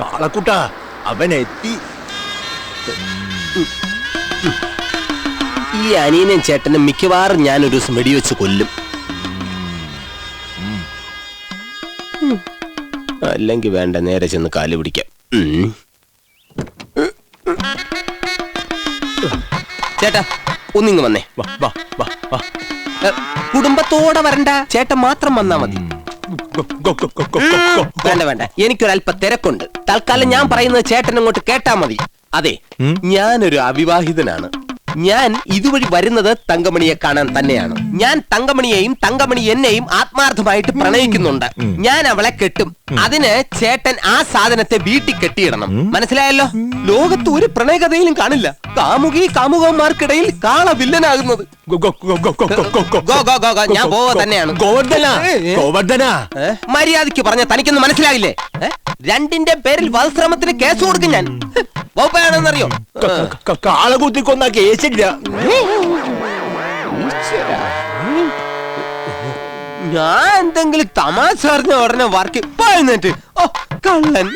കാളക്കുട്ട അവൻ എത്തി ഈ അനിയനും ചേട്ടനും മിക്കവാറും ഞാൻ ഒരു ദിവസം വെടിവെച്ച് കൊല്ലും. അല്ലെങ്കിൽ വേണ്ട നേരെ ചെന്ന് കാലു പിടിക്കാം. ചേട്ടാ ഒന്നിങ്ങ് വന്നേ കുടുംബത്തോടെ വരണ്ട ചേട്ടൻ മാത്രം വന്നാ മതി. വേണ്ട വേണ്ട. എനിക്കൊരല്പ തിരക്കുണ്ട്. തൽക്കാലം ഞാൻ പറയുന്നത് ചേട്ടൻ അങ്ങോട്ട് കേട്ടാ മതി. അതെ? ഞാനൊരു അവിവാഹിതനാണ്. ഞാൻ ഇതുവഴി വരുന്നത് തങ്കമണിയെ കാണാൻ തന്നെയാണ് ഞാൻ തങ്കമണിയെയും തങ്കമണി എന്നെയും ആത്മാർത്ഥമായിട്ട് പ്രണയിക്കുന്നുണ്ട് ഞാൻ അവളെ കെട്ടും അതിന് ചേട്ടൻ ആ സാധനത്തെ വീട്ടിൽ കെട്ടിയിടണം മനസ്സിലായല്ലോ ലോകത്ത് ഒരു പ്രണയകഥയിലും കാണില്ല കാമുകി കാമുകന്മാർക്കിടയിൽ കാള വില്ലനാകുന്നത്. ഞാൻ പോവാ തന്നെയാണ്. മര്യാദയ്ക്ക്? മര്യാദയ്ക്ക് പറഞ്ഞ തനിക്കൊന്നും മനസ്സിലായില്ലേ രണ്ടിന്റെ പേരിൽ വധശ്രമത്തിന് കേസ് കൊടുക്കും ഞാൻ ക- കാളകുത്തി കൊന്ന കേസില്ല. ഞാൻ എന്തെങ്കിലും തമാശ അറിഞ്ഞ ഉടനെ വർക്ക് പോയെന്നിട്ട് ഓ കള്ളൻ.